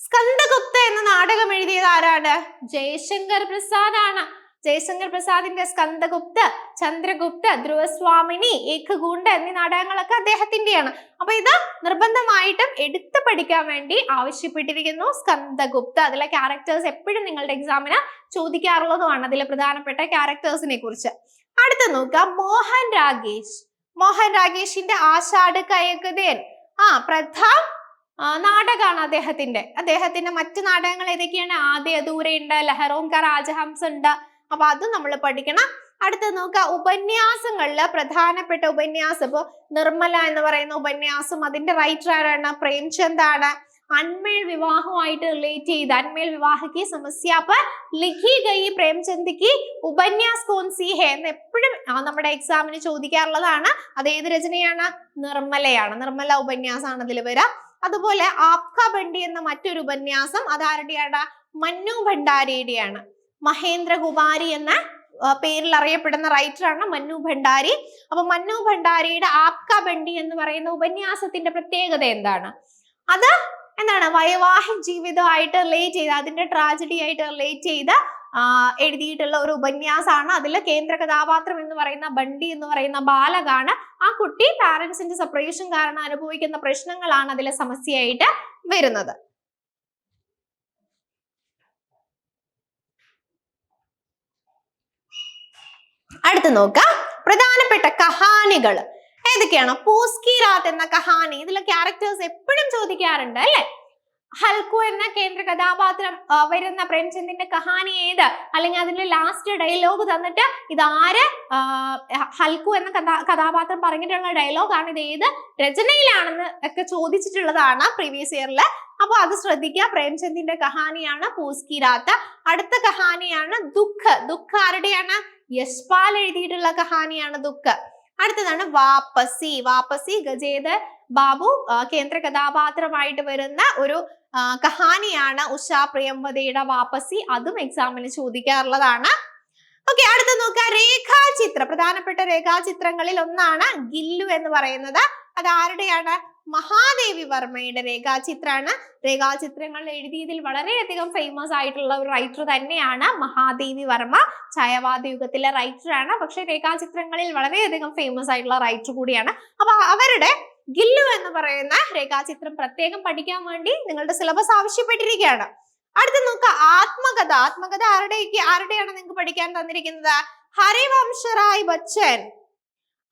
സ്കന്ദഗുപ്ത എന്ന നാടകം എഴുതിയത് ആരാണ്? ജയശങ്കർ പ്രസാദ് ആണ് ജയശങ്കർ പ്രസാദിന്റെ സ്കന്ദഗുപ്ത ചന്ദ്രഗുപ്ത ധ്രുവസ്വാമിനി ഏകഗുണ്ട എന്നീ നാടകങ്ങളൊക്കെ അദ്ദേഹത്തിന്റെയാണ്. അപ്പൊ ഇത് നിർബന്ധമായിട്ടും എടുത്തു പഠിക്കാൻ വേണ്ടി ആവശ്യപ്പെട്ടിരിക്കുന്നു സ്കന്ദഗുപ്ത അതിലെ ക്യാരക്ടേഴ്സ് എപ്പോഴും നിങ്ങളുടെ എക്സാമിന് ചോദിക്കാറുള്ളതുമാണ് അതിലെ പ്രധാനപ്പെട്ട ക്യാരക്ടേഴ്സിനെ കുറിച്ച്. അടുത്ത നോക്കാം. മോഹൻ രാഗേഷ്. മോഹൻ രാഗേഷിന്റെ ആഷാട് കയകുതേൻ ആ പ്രഥം നാടകമാണ് അദ്ദേഹത്തിന്റെ. അദ്ദേഹത്തിന്റെ മറ്റു നാടകങ്ങൾ ഏതൊക്കെയാണ്? ആദ്യ ഉണ്ട്, ലഹറോങ്ക രാജഹംസ ഉണ്ട് അപ്പൊ അത് നമ്മൾ പഠിക്കണം. അടുത്ത നോക്കുക. ഉപന്യാസങ്ങളിൽ പ്രധാനപ്പെട്ട ഉപന്യാസം ഇപ്പൊ നിർമ്മല എന്ന് പറയുന്ന ഉപന്യാസം അതിന്റെ റൈറ്റർ ആരാണ്? പ്രേംചന്ദ് ആണ്. അൺമേൽ വിവാഹവുമായിട്ട് റിലേറ്റ് ചെയ്ത് അൺമേൽ വിവാഹക്ക് സമസ്യ. അപ്പൊ ലിഖി ഗൈ പ്രേംചന്ദ്ക്ക് ഉപന്യാസ് കോൺ സി ഹെ എന്ന് എപ്പോഴും നമ്മുടെ എക്സാമിന് ചോദിക്കാറുള്ളതാണ്. അത് ഏത് രചനയാണ്? നിർമ്മലയാണ്. നിർമ്മല ഉപന്യാസമാണ് അതിൽ വരാം. അതുപോലെ ആപ്ക ബണ്ടി എന്ന മറ്റൊരു ഉപന്യാസം അതാരുടെയാണ് മന്നു ഭണ്ഡാരിയുടെയാണ്. മഹേന്ദ്ര കുമാരി എന്ന പേരിൽ അറിയപ്പെടുന്ന റൈറ്റർ ആണ് മന്നു ഭണ്ഡാരി. അപ്പൊ മന്നു ഭണ്ഡാരിയുടെ ആപ്ക ബണ്ടി എന്ന് പറയുന്ന ഉപന്യാസത്തിന്റെ പ്രത്യേകത എന്താണ്? അത് എന്താണ്? വൈവാഹിക ജീവിതമായിട്ട് റിലേറ്റ് ചെയ്ത് അതിന്റെ ട്രാജഡി ആയിട്ട് റിലേറ്റ് ചെയ്ത് എഴുതിയിട്ടുള്ള ഒരു ഉപന്യാസമാണ്. അതിൽ കേന്ദ്ര കഥാപാത്രം എന്ന് പറയുന്ന ബണ്ടി എന്ന് പറയുന്ന ബാലകാണ്. ആ കുട്ടി പാരന്റ്സിന്റെ സെപ്പറേഷൻ കാരണം അനുഭവിക്കുന്ന പ്രശ്നങ്ങളാണ് അതിലെ സമസ്യയായിട്ട് വരുന്നത്. അടുത്ത് നോക്കാം. പ്രധാനപ്പെട്ട കഹാനികൾ ഏതൊക്കെയാണ്? പൂസ്കിരാത് എന്ന കഹാനി. ഇതിലെ ക്യാരക്ടേഴ്സ് എപ്പോഴും ചോദിക്കാറുണ്ട് അല്ലെ? ഹൽക്കു എന്ന കേന്ദ്ര കഥാപാത്രം വരുന്ന പ്രേംചന്ദിന്റെ കഹാനി ഏത്? അല്ലെങ്കിൽ അതിന്റെ ലാസ്റ്റ് ഡയലോഗ് തന്നിട്ട് ഇതാര് ഹൽക്കു എന്ന കഥാ കഥാപാത്രം പറഞ്ഞിട്ടുള്ള ഡയലോഗാണ് ഇത് ഏത്? രചനയിലാണെന്ന് ഒക്കെ ചോദിച്ചിട്ടുള്ളതാണ് പ്രീവിയസ് ഇയറിൽ അപ്പൊ അത് ശ്രദ്ധിക്കുക. പ്രേംചന്ദിന്റെ കഹാനിയാണ് പൂസ്കിരാത്ത. അടുത്ത കഹാനിയാണ് ദുഃഖ്. ദുഃഖ് ആരുടെയാണ്? യശ്പാൽ എഴുതിയിട്ടുള്ള കഹാനിയാണ് ദുഃഖ. അടുത്തതാണ് വാപ്പസി. വാപ്പസി ഗജേത് ബാബു കേന്ദ്ര കഥാപാത്രമായിട്ട് വരുന്ന ഒരു കഹാനിയാണ് ഉഷാ പ്രിയംവതയുടെ വാപ്പസി. അതും എക്സാമിന് ചോദിക്കാറുള്ളതാണ്. ഓക്കെ അടുത്ത നോക്കുക. രേഖാചിത്രം പ്രധാനപ്പെട്ട രേഖാചിത്രങ്ങളിൽ ഒന്നാണ് ഗില്ലു എന്ന് പറയുന്നത്. അത് ആരുടെയാണ്? മഹാദേവി വർമ്മയുടെ രേഖാചിത്രമാണ്. രേഖാചിത്രങ്ങൾ എഴുതിയതിൽ വളരെയധികം ഫേമസ് ആയിട്ടുള്ള ഒരു റൈറ്റർ തന്നെയാണ് മഹാദേവി വർമ്മ. ഛായാവാദ യുഗത്തിലെ റൈറ്റർ ആണ്. പക്ഷെ രേഖാചിത്രങ്ങളിൽ വളരെയധികം ഫേമസ് ആയിട്ടുള്ള റൈറ്റർ കൂടിയാണ്. അപ്പൊ അവരുടെ ഗില്ലു എന്ന് പറയുന്ന രേഖാചിത്രം പ്രത്യേകം പഠിക്കാൻ വേണ്ടി നിങ്ങളുടെ സിലബസ് ആവശ്യപ്പെട്ടിരിക്കുകയാണ്. അടുത്ത നോക്കുക ആത്മകഥ. ആത്മകഥ ആരുടെയൊക്കെ ആരുടെയാണ് നിങ്ങൾക്ക് പഠിക്കാൻ തന്നിരിക്കുന്നത്? ഹരിവംശറായ് ബച്ചൻ.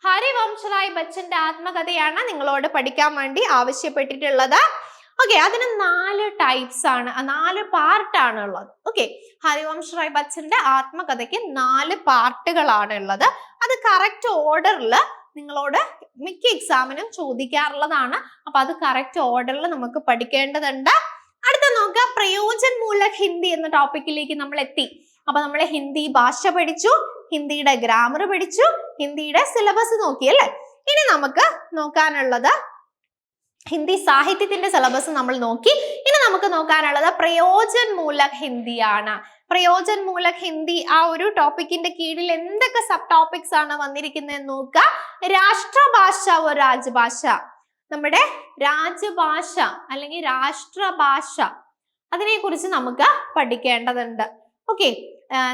ഹരിവംശറായ് ബച്ചന്റെ ആത്മകഥയാണ് നിങ്ങളോട് പഠിക്കാൻ വേണ്ടി ആവശ്യപ്പെട്ടിട്ടുള്ളത്. ഓക്കെ അതിന് നാല് ടൈപ്സ് ആണ്. നാല് പാർട്ടാണ് ഉള്ളത്. ഓക്കെ ഹരിവംശ് റായ് ബച്ചന്റെ ആത്മകഥയ്ക്ക് നാല് പാർട്ടുകളാണ് ഉള്ളത്. അത് കറക്റ്റ് ഓർഡറിൽ നിങ്ങളോട് മിക്ക എക്സാമിനും ചോദിക്കാറുള്ളതാണ്. അപ്പൊ അത് കറക്റ്റ് ഓർഡറിൽ നമുക്ക് പഠിക്കേണ്ടതുണ്ട്. അടുത്ത നോക്കുക പ്രയോജൻ മൂലക് ഹിന്ദി എന്ന ടോപ്പിക്കിലേക്ക് നമ്മൾ എത്തി. അപ്പൊ നമ്മൾ ഹിന്ദി ഭാഷ പഠിച്ചു ഹിന്ദിയുടെ ഗ്രാമർ പഠിച്ചു ഹിന്ദിയുടെ സിലബസ് നോക്കി അല്ലേ? ഇനി നമുക്ക് നോക്കാനുള്ളത് ഹിന്ദി സാഹിത്യത്തിന്റെ സിലബസ് നമ്മൾ നോക്കി. ഇനി നമുക്ക് നോക്കാനുള്ളത് പ്രയോജൻ മൂലക് ഹിന്ദിയാണ് പ്രയോജൻ മൂലക് ഹിന്ദി ആ ഒരു ടോപ്പിക്കിന്റെ കീഴിൽ എന്തൊക്കെ സബ് ടോപ്പിക്സ് ആണ് വന്നിരിക്കുന്നത് നോക്കുക. രാഷ്ട്രഭാഷ രാജഭാഷ. നമ്മുടെ രാജഭാഷ അല്ലെങ്കിൽ രാഷ്ട്രഭാഷ അതിനെ കുറിച്ച് നമുക്ക് പഠിക്കേണ്ടതുണ്ട്. ഓക്കെ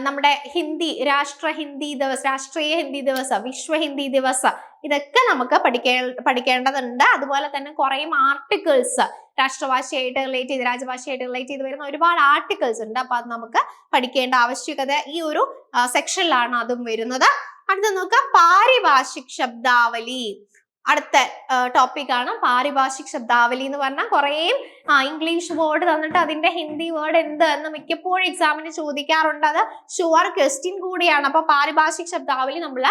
നമ്മുടെ ഹിന്ദി രാഷ്ട്ര ഹിന്ദി ദിവസം രാഷ്ട്രീയ ഹിന്ദി ദിവസം വിശ്വ ഹിന്ദി ദിവസം ഇതൊക്കെ നമുക്ക് പഠിക്കേ പഠിക്കേണ്ടതുണ്ട്. അതുപോലെ തന്നെ കുറേ ആർട്ടിക്കിൾസ് രാഷ്ട്രഭാഷയായിട്ട് റിലേറ്റ് ചെയ്ത് രാജഭാഷയായിട്ട് റിലേറ്റ് ചെയ്ത് വരുന്ന ഒരുപാട് ആർട്ടിക്കിൾസ് ഉണ്ട്. അപ്പൊ അത് നമുക്ക് പഠിക്കേണ്ട ആവശ്യകത ഈ ഒരു സെക്ഷനിലാണ് അതും വരുന്നത്. അടുത്ത നോക്കാം. പാരിഭാഷിക് ശബ്ദാവലി. അടുത്ത ടോപ്പിക് ആണ്. പാരിഭാഷിക് ശബ്ദാവലി എന്ന് പറഞ്ഞാൽ കുറേ ഇംഗ്ലീഷ് വേർഡ് തന്നിട്ട് അതിന്റെ ഹിന്ദി വേർഡ് എന്ത് എന്ന് മിക്കപ്പോഴും എക്സാമിന് ചോദിക്കാറുണ്ട്. അത് ഷുവർ ക്വസ്റ്റ്യൻ കൂടിയാണ്. അപ്പൊ പാരിഭാഷിക് ശബ്ദാവലി നമ്മൾ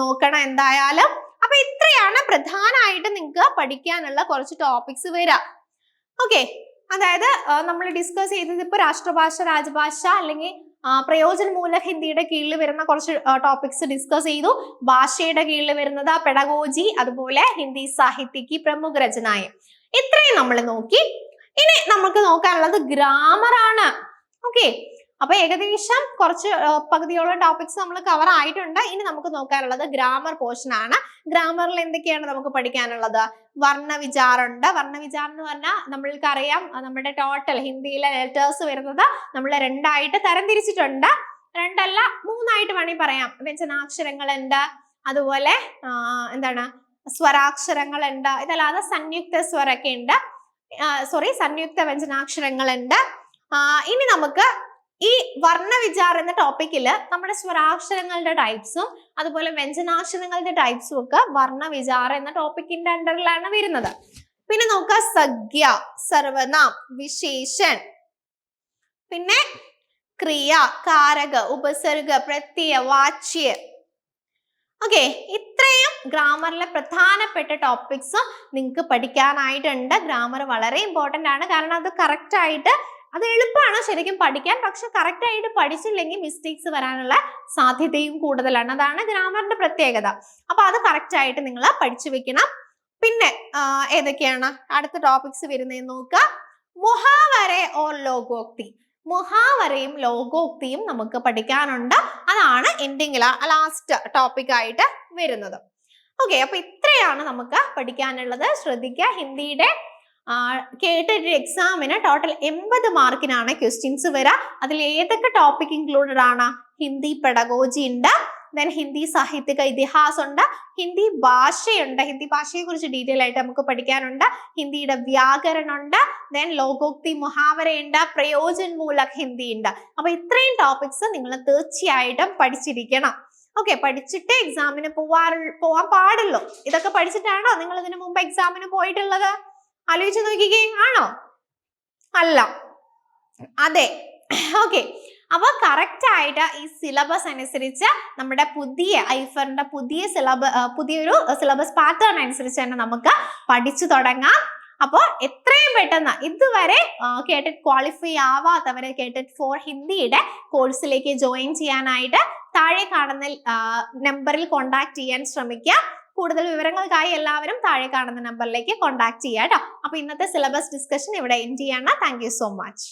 നോക്കണം എന്തായാലും. അപ്പൊ ഇത്രയാണ് പ്രധാനമായിട്ട് നിങ്ങൾക്ക് പഠിക്കാനുള്ള കുറച്ച് ടോപ്പിക്സ് വരിക. ഓക്കെ അതായത് നമ്മൾ ഡിസ്കസ് ചെയ്തത് ഇപ്പൊ രാഷ്ട്രഭാഷ രാജഭാഷ അല്ലെങ്കിൽ ആ, മൂല ഹിന്ദിയുടെ കീഴിൽ വരുന്ന കുറച്ച് ടോപ്പിക്സ് ഡിസ്കസ് ചെയ്തു. ഭാഷയുടെ കീഴിൽ വരുന്നത് പെഡഗോജി അതുപോലെ ഹിന്ദി സാഹിത്യക്ക് പ്രമുഖ രചനായം. ഇത്രയും നമ്മൾ നോക്കി. ഇനി നമുക്ക് നോക്കാനുള്ളത് ഗ്രാമർ ആണ്. ഓക്കെ അപ്പൊ ഏകദേശം കുറച്ച് പകുതിയോളം ടോപ്പിക്സ് നമ്മൾ കവർ ആയിട്ടുണ്ട്. ഇനി നമുക്ക് നോക്കാനുള്ളത് ഗ്രാമർ പോർഷൻ ആണ്. ഗ്രാമറിൽ എന്തൊക്കെയാണ് നമുക്ക് പഠിക്കാനുള്ളത്? വർണ വിചാറുണ്ട് വർണ വിചാർ എന്ന് പറഞ്ഞാൽ നമ്മൾക്ക് അറിയാം നമ്മുടെ ടോട്ടൽ ഹിന്ദിയിലെ ലെറ്റേഴ്സ് വരുന്നത് നമ്മൾ രണ്ടായിട്ട് തരംതിരിച്ചിട്ടുണ്ട്. രണ്ടല്ല മൂന്നായിട്ട് വേണമെങ്കിൽ പറയാം. വ്യഞ്ജനാക്ഷരങ്ങളുണ്ട്. അതുപോലെ എന്താണ് സ്വരാക്ഷരങ്ങൾ ഉണ്ട് ഇതല്ലാതെ സംയുക്ത സ്വരൊക്കെ ഉണ്ട്. സോറി സംയുക്ത വ്യഞ്ജനാക്ഷരങ്ങൾ ഉണ്ട് ഇനി നമുക്ക് ഈ വർണവിചാർ എന്ന ടോപ്പിക്കിൽ നമ്മുടെ സ്വരാക്ഷരങ്ങളുടെ ടൈപ്സും അതുപോലെ വ്യഞ്ജനാക്ഷരങ്ങളുടെ ടൈപ്സും ഒക്കെ വർണവിചാർ എന്ന ടോപ്പിക്കിന്റെ അണ്ടറിലാണ് വരുന്നത്. പിന്നെ നോക്കുക സഖ്യ സർവനാം വിശേഷൻ. പിന്നെ ക്രിയ കാരക ഉപസർഗ പ്രത്യയ വാച്യ. ഓക്കെ ഇത്രയും ഗ്രാമറിലെ പ്രധാനപ്പെട്ട ടോപ്പിക്സ് നിങ്ങൾക്ക് പഠിക്കാനായിട്ടുണ്ട്. ഗ്രാമർ വളരെ ഇമ്പോർട്ടന്റ് ആണ്. കാരണം അത് കറക്റ്റ് ആയിട്ട് അത് എളുപ്പമാണ് ശരിക്കും പഠിക്കാൻ. പക്ഷെ കറക്റ്റ് ആയിട്ട് പഠിച്ചില്ലെങ്കിൽ മിസ്റ്റേക്സ് വരാനുള്ള സാധ്യതയും കൂടുതലാണ്. അതാണ് ഗ്രാമറിന്റെ പ്രത്യേകത. അപ്പൊ അത് കറക്റ്റ് ആയിട്ട് നിങ്ങൾ പഠിച്ചു വെക്കണം. പിന്നെ ഏതൊക്കെയാണ്? അടുത്ത ടോപ്പിക്സ് വരുന്നത് നോക്കുക. മുഹാവരെ ഓർ ലോകോക്തി. മുഹാവരയും ലോകോക്തിയും നമുക്ക് പഠിക്കാനുണ്ട്. അതാണ് എൻഡിങ്ങിൽ ലാസ്റ്റ് ടോപ്പിക് ആയിട്ട് വരുന്നത്. ഓക്കെ അപ്പൊ ഇത്രയാണ് നമുക്ക് പഠിക്കാനുള്ളത്. ശ്രദ്ധിക്കുക ഹിന്ദിയുടെ കേട്ടിട്ട് എക്സാമിന് ടോട്ടൽ എൺപത് മാർക്കിനാണ് ക്വസ്റ്റ്യൻസ് വരിക അതിൽ ഏതൊക്കെ ടോപ്പിക് ഇൻക്ലൂഡഡ് ആണ്? ഹിന്ദി പെഡഗോജി ഉണ്ട്. ദെൻ ഹിന്ദി സാഹിത്യക ഇതിഹാസം ഉണ്ട്. ഹിന്ദി ഭാഷയുണ്ട്. ഹിന്ദി ഭാഷയെ കുറിച്ച് ഡീറ്റെയിൽ ആയിട്ട് നമുക്ക് പഠിക്കാനുണ്ട്. ഹിന്ദിയുടെ വ്യാകരണം ഉണ്ട്. ദെൻ ലോകോക്തി മുഹാവരയുണ്ട് പ്രയോജൻ മൂലക് ഹിന്ദി ഉണ്ട്. അപ്പൊ ഇത്രയും ടോപ്പിക്സ് നിങ്ങൾ തീർച്ചയായിട്ടും പഠിച്ചിരിക്കണം. ഓക്കെ പഠിച്ചിട്ട് എക്സാമിന് പോവാറു പോവാൻ പാടുള്ളൂ. ഇതൊക്കെ പഠിച്ചിട്ടാണോ നിങ്ങൾ ഇതിനു മുമ്പ് എക്സാമിന് പോയിട്ടുള്ളത്? ആലോചിച്ച് നോക്കിക്കേ ആണോ? അല്ല. അതെ. ഓക്കെ അപ്പൊ കറക്റ്റ് ആയിട്ട് ഈ സിലബസ് അനുസരിച്ച് നമ്മുടെ പുതിയ ഐഫറിന്റെ പുതിയ സിലബ പുതിയൊരു സിലബസ് പാറ്റേൺ അനുസരിച്ച് തന്നെ നമുക്ക് പഠിച്ചു തുടങ്ങാം. അപ്പോൾ എത്രയും പെട്ടെന്ന് ഇതുവരെ കേട്ടിട്ട് ക്വാളിഫൈ ആവാത്തവരെ കേട്ടിട്ട് ഫോർ ഹിന്ദിയുടെ കോഴ്സിലേക്ക് ജോയിൻ ചെയ്യാനായിട്ട് താഴെ കാണുന്ന നമ്പറിൽ കോൺടാക്ട് ചെയ്യാൻ ശ്രമിക്കുക. കൂടുതൽ വിവരങ്ങൾക്കായി എല്ലാവരും താഴെ കാണുന്ന നമ്പറിലേക്ക് കോൺടാക്ട് ചെയ്യാം കേട്ടോ അപ്പൊ ഇന്നത്തെ സിലബസ് ഡിസ്കഷൻ ഇവിടെ എൻഡ് ചെയ്യാണ്. Thank so much